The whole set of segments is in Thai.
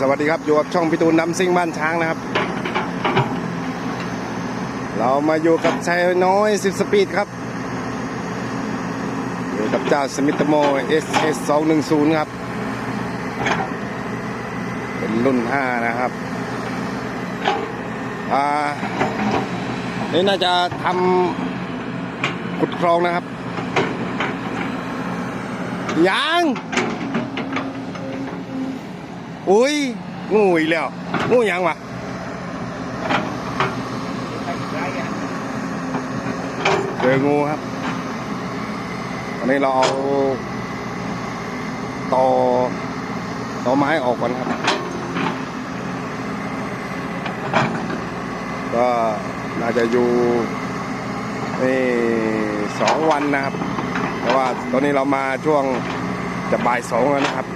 สวัสดีครับ อยู่กับช่องพิตูนน้ำซิ่งบ้านช้างนะครับ เรามาอยู่กับชายน้อยสิบสปีดครับ อยู่กับเจ้าสมิธโม SS 210ครับ เป็นรุ่น5นะครับอ่านี่น่าจะทำขุดคลองนะครับ ยัง อุ้ยงูอีกแล้วงูยังวะเจองูครับอันนี้เราเอาตอตอไม้ออกก่อนครับ ก็น่าจะอยู่นี่สองวันนะครับ เพราะว่าตอนนี้เรามาช่วงจะบ่ายสองแล้วนะครับ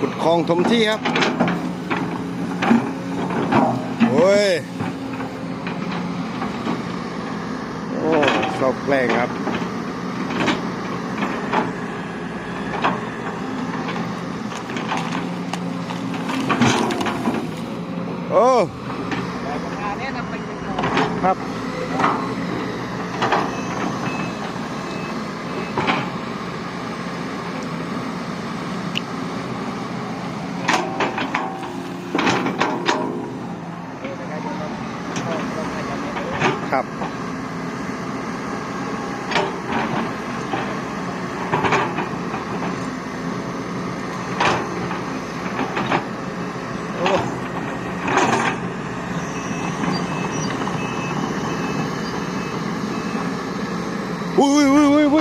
ขุดคล องถมที่ครับโอ้ยโอ้ชอบแกล้งครับ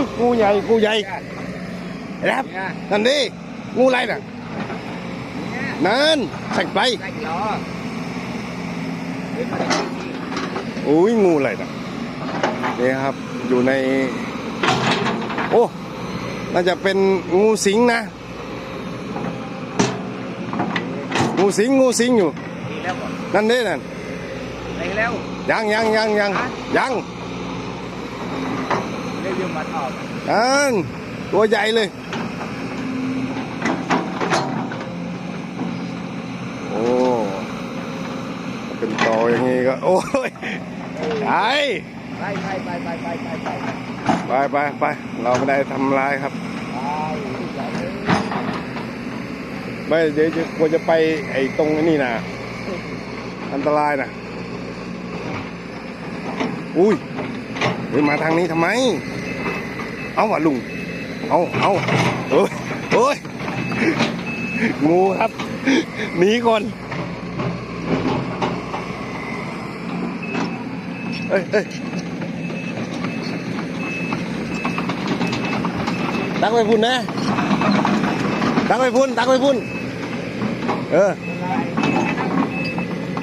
ยอุ้ยอุ้ยงูใหญ่งูใหญ่ครับนั่นดิงูอะไรน่ะนั่นสั่งไปอุ้ยงูอะไรน่ะนี่ครับอยู่ใน โอ้น่าจะเป็นงูสิงนะ งูสิงงูสิงอยู่นั่นเด้นั่นไปแล้วยังยังยังยังยัง ออกอันตัวใหญ่เลย โอ้เป็นตออย่างงี้ก็ โอ้ยไปไปไปไปไปไปไปไปไปไปไปเราไม่ได้ทำร้ายครับ ไม่เดี๋ยวจะควรจะไปไอ้ตรงนี้นะอันตรายนะอุ้ยมาทางนี้ทำไม เอาวะลุง เอาเอาโอ้ยโอ้ยงูครับหนีก่อนเอ้ยเอ้ยตักไปพุ่นนะ ตักไปพุ่น ตักไปพุ่น เออ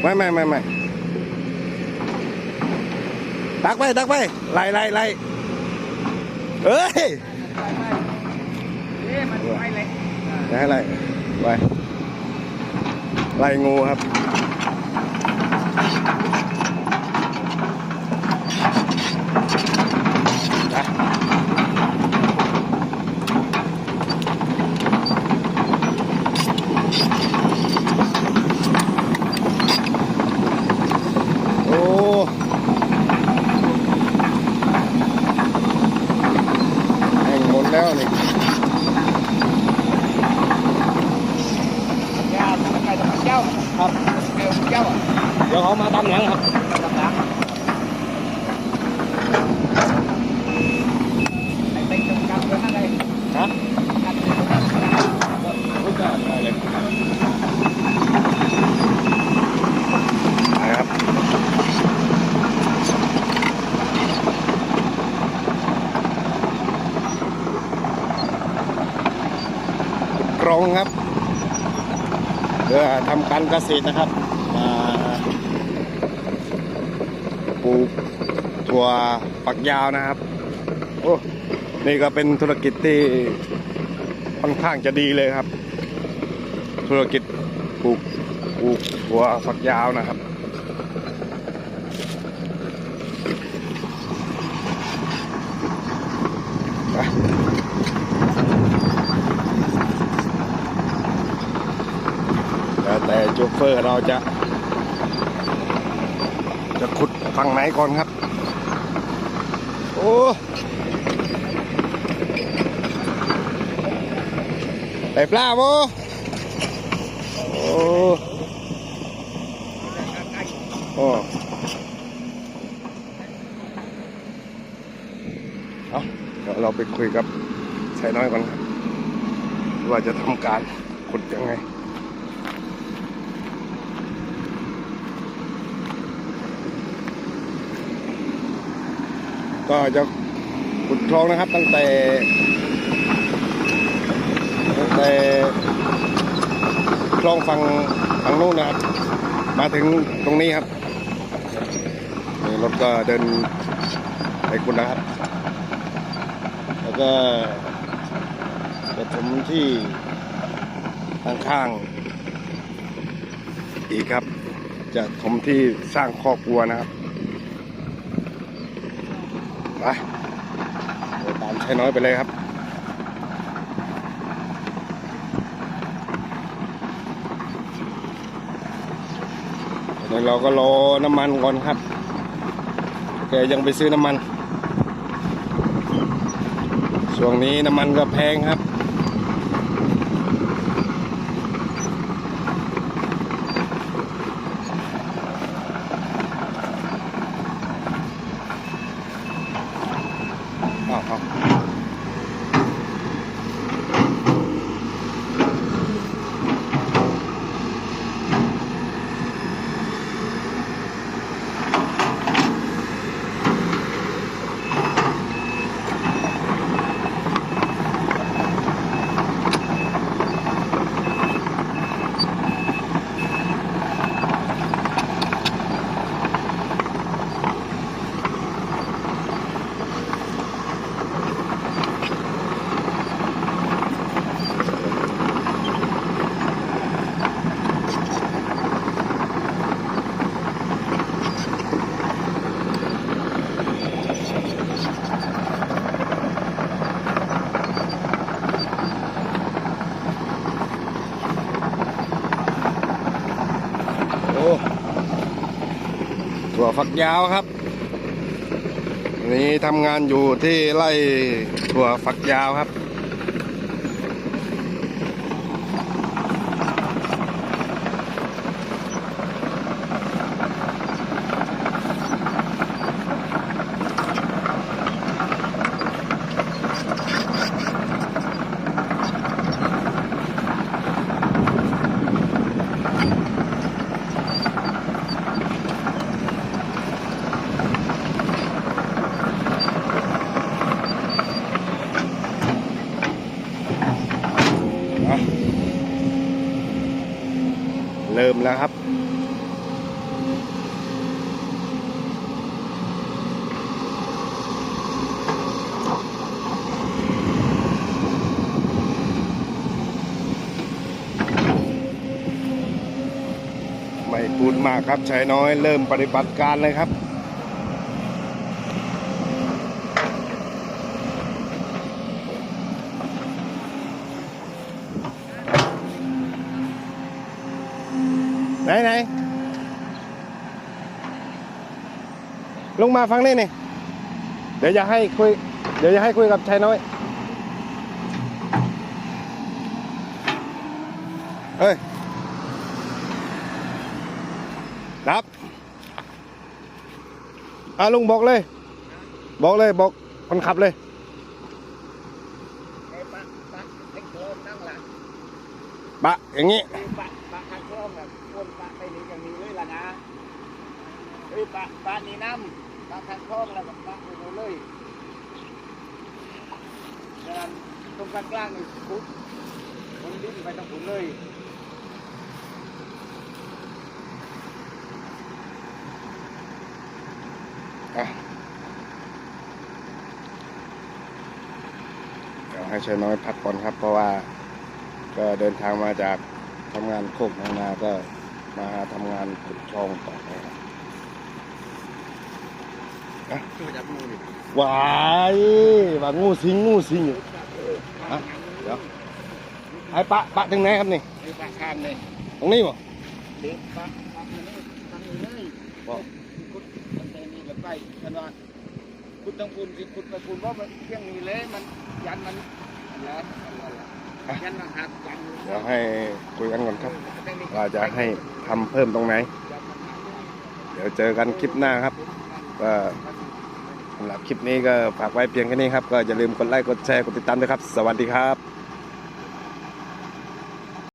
ไม่ไม่ไม่ไม่ตักไป ตักไป ไล่ไล่ไล่ เอ้ยเอ๊ะมันไปเลยอย่าให้ไล่ไปไล่งูครับโรงครับเพื่อทำการเกษตรนะครับปลูกถั่วฝักยาวนะครับโอ้นี่ก็เป็นธุรกิจที่ค่อนข้างจะดีเลยครับ ธุรกิจปลูกปลูกถั่วฝักยาวนะครับไป โจ๊กเฟอร์เราจะ จะขุดฝั่งไหนก่อนครับ โอ้ได้ปลาโมโอ้โอ้เอาเดี๋ยวเราไปคุยกับชายน้อยก่อนครับว่าจะทำการขุดยังไง ก็จะขุดคลองนะครับ ตั้งแต่ ตั้งแต่คลองฝั่งฝั่งนู้นนะครับ มาถึงตรงนี้ครับรถก็เดินไปคุณนะครับ แล้วก็จะถมที่ข้างๆอีกครับ จะถมที่สร้างครอบครัวนะครับ ไปตามชายน้อยไปเลยครับเดี๋ยวเราก็รอน้ำมันก่อนครับแกยังไปซื้อน้ำมัน ช่วงนี้น้ำมันก็แพงครับ วฝักยาวครับ นี่ทำงานอยู่ที่ไร่ถั่วฝักยาวครับ แล้วครับ ไม่พูดมากครับใช้น้อยเริ่มปฏิบัติการเลยครับ ไหนไหน ลงมาฟังนี่นี่เดี๋ยวจะให้คุย เดี๋ยวจะให้คุยกับชายน้อยเฮ้ยรับอะลุงบอกเลย บอกเลยบอกคนขับเลยปะอย่างนี้ไอ้ปะปะทางโคลนแบบคนปะไปนี่อย่างนี้เลยล่ะนะไอ้ยปะปะนี่น้ำ ปะทางโคลนแล้วก็ปะไปหมดเลยดังนั้นตรงกลางกลางนี่ปุ๊บคนดิ้นไปตรงหุ่นเลยอะเดี๋ยวให้ชายน้อยพักก่อนครับ เพราะว่าก็เดินทางมาจากทำงานโคกนานาก็มาทำงานขุดคลองต่อนะครับ อะช่วยจับมือดิวายว่างูสิงงูสิงอยู่อะเดี๋ยวไอ้ปะปะถึงไหนครับนี่ไอ้ปะข้างเลยตรงนี้บ่ด็กปะปะมานี่ทางนี้เลยบอกคุณมันแต่นี่แล้วไปกันว่าคุณต้องคุณสิคุณไปคุณว่ามันเที่ยงนี้เลยมันยันมันแล้วยันมันหักยันเดี๋ยวให้คุยกันก่อนครับว่าจะให้ทำเพิ่มตรงไหน เดี๋ยวเจอกันคลิปหน้าครับ ก็สำหรับคลิปนี้ก็ฝากไว้เพียงแค่นี้ครับ ก็อย่าลืมกดไลค์กดแชร์กดติดตามด้วยครับ สวัสดีครับ